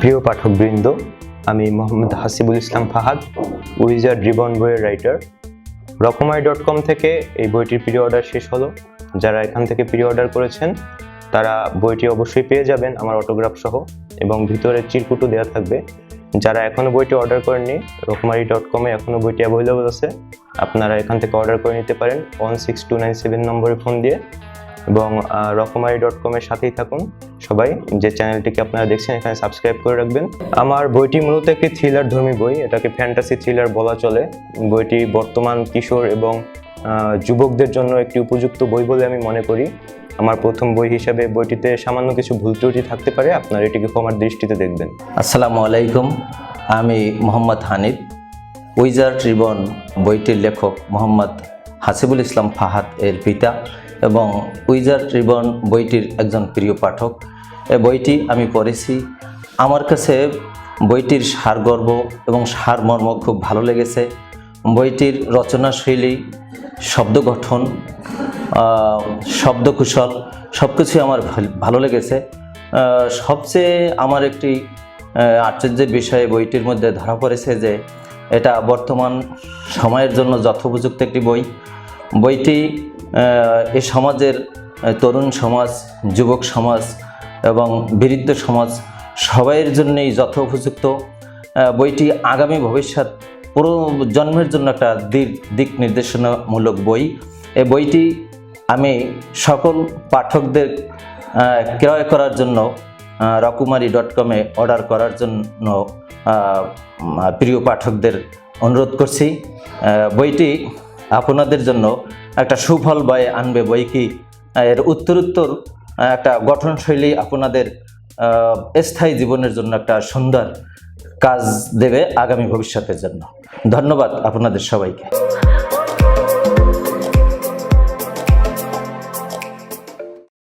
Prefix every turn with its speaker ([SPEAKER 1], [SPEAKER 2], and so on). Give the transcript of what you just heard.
[SPEAKER 1] প্রিয় পাঠকবৃন্দ, আমি মোহাম্মদ হাসিবুল ইসলাম ফাহাদ উইজার রিবন বইয়ের রাইটার। রকমাই ডট কম থেকে এই বইটির প্রি অর্ডার শেষ হলো। যারা এখান থেকে প্রি অর্ডার করেছেন, তারা বইটি অবশ্যই পেয়ে যাবেন আমার অটোগ্রাফ সহ এবং ভিতরে চিরকুটও দেওয়া থাকবে। যারা এখনও বইটি অর্ডার করেননি রকমারি ডট কমে এখনও বইটি অ্যাভেলেবল আছে। আপনারা এখান থেকে অর্ডার করে নিতে পারেন one six two nine seven নম্বরে ফোন দিয়ে এবং রকমারি ডট কমের সাথেই থাকুন। সবাই, যে চ্যানেলটিকে আপনারা দেখছেন, এখানে সাবস্ক্রাইব করে রাখবেন। আমার বইটি মূলত একটি থ্রিলার ধর্মী বই, এটাকে ফ্যান্টাসি থ্রিলার বলা চলে। বইটি বর্তমান কিশোর এবং যুবকদের জন্য একটি উপযুক্ত বই বলে আমি মনে করি। আমার প্রথম বই হিসাবে বইটিতে সামান্য কিছু ভুল ত্রুটি থাকতে পারে, আপনারা এটিকে ক্ষমার দৃষ্টিতে দেখবেন।
[SPEAKER 2] আসসালামু আলাইকুম, আমি মোহাম্মদ হানিফ। উইজার রিবন বইটির লেখক মোহাম্মদ হাসিবুল ইসলাম ফাহাদ এর পিতা এবং উইজার রিবন বইটির একজন প্রিয় পাঠক। এই বইটি আমি পড়েছি। আমার কাছে বইটির সারগর্ব এবং সারমর্ম খুব ভালো লেগেছে। বইটির রচনাশৈলী, শব্দ গঠন শব্দকুশল সব কিছুই আমার ভালো লেগেছে। সবচেয়ে আমার একটি আশ্চর্যের বিষয়ে বইটির মধ্যে ধরা পড়েছে যে, এটা বর্তমান সময়ের জন্য যথোপযুক্ত একটি বই। বইটি, এ সমাজের তরুণ সমাজ, যুবক সমাজ এবং বৃদ্ধ সমাজ সবাইয়ের জন্যই যথোপযুক্ত বইটি আগামী ভবিষ্যৎ পুরো জন্মের জন্য একটা দিক দিক নির্দেশনামূলক বই। এই বইটি আমি সকল পাঠকদের ক্রয় করার জন্য রকুমারি ডট কমে অর্ডার করার জন্য প্রিয় পাঠকদের অনুরোধ করছি। বইটি আপনাদের জন্য একটা সুফল বয়ে আনবে। বই কি এর উত্তরোত্তর একটা গঠনশৈলী আপনাদের স্থায়ী জীবনের জন্য একটা সুন্দর কাজ দেবে আগামী ভবিষ্যতের জন্য। ধন্যবাদ আপনাদের সবাইকে।